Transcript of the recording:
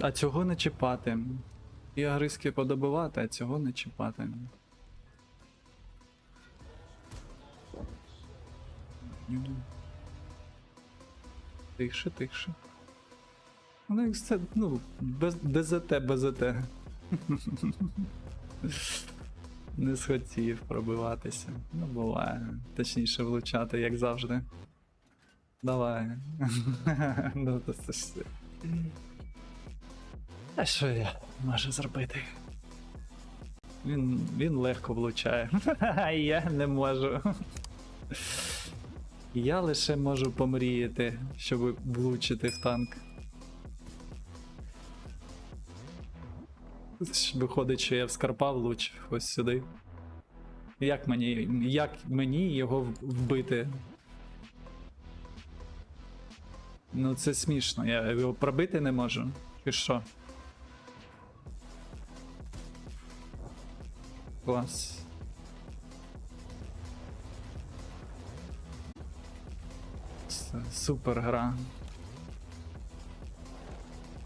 А цього не чіпати. І агриски подобивати, а цього не чіпати. Тихше, тихше. Ну, це, ну, без ДЗТ, БЗТ. Не схотів пробиватися. Ну, буває. Точніше влучати, як завжди. Давай. ну, це все. А що я можу зробити? Він, він легко влучає. А я не можу. Я лише можу помріяти, щоб влучити в танк. Виходить, що я в Скарпа влучив ось сюди. Як мені, як мені його вбити? Ну це смішно, я його пробити не можу. Чи що? Клас. Супер гра.